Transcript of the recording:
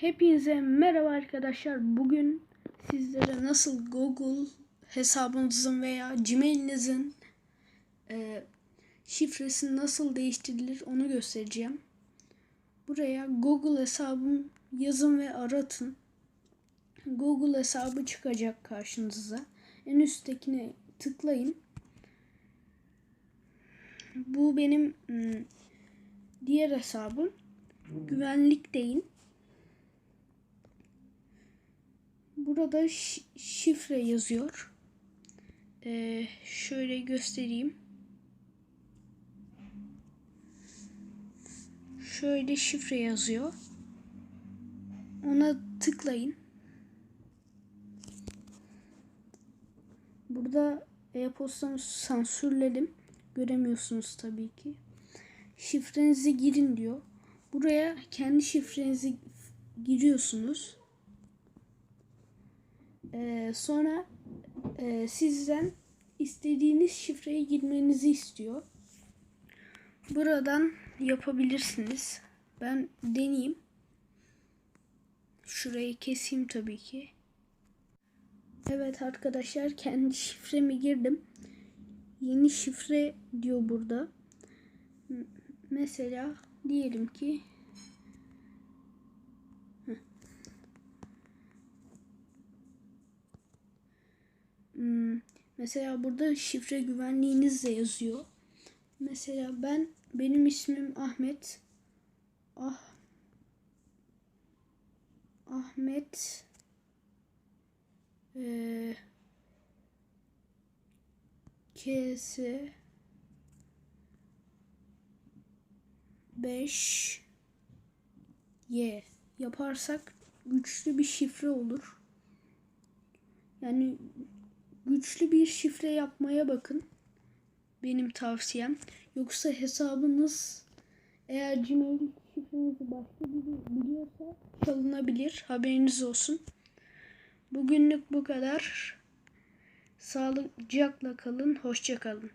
Hepinize merhaba arkadaşlar. Bugün sizlere nasıl Google hesabınızın veya Gmail'inizin e, şifresini nasıl değiştirilir onu göstereceğim. Buraya Google hesabım yazın ve aratın. Google hesabı çıkacak karşınıza. En üsttekine tıklayın. Bu benim ım, diğer hesabım. Güvenlikteyim. Burada şi- şifre yazıyor. Ee, şöyle göstereyim. Şöyle şifre yazıyor. Ona tıklayın. Burada e-postamı sansürledim. Göremiyorsunuz tabii ki. Şifrenizi girin diyor. Buraya kendi şifrenizi giriyorsunuz. Ee, sonra e, sizden istediğiniz şifreyi girmenizi istiyor. Buradan yapabilirsiniz. Ben deneyeyim. Şurayı keseyim tabii ki. Evet arkadaşlar kendi şifremi girdim. Yeni şifre diyor burada. Mesela diyelim ki mesela burada şifre güvenliğiniz de yazıyor. Mesela ben benim ismim Ahmet. Ah Ahmet eee KS 5 Y yaparsak güçlü bir şifre olur. Yani güçlü bir şifre yapmaya bakın. Benim tavsiyem. Yoksa hesabınız eğer Gmail şifrenizi başka biri biliyorsa çalınabilir. Haberiniz olsun. Bugünlük bu kadar. Sağlıcakla kalın. Hoşça kalın.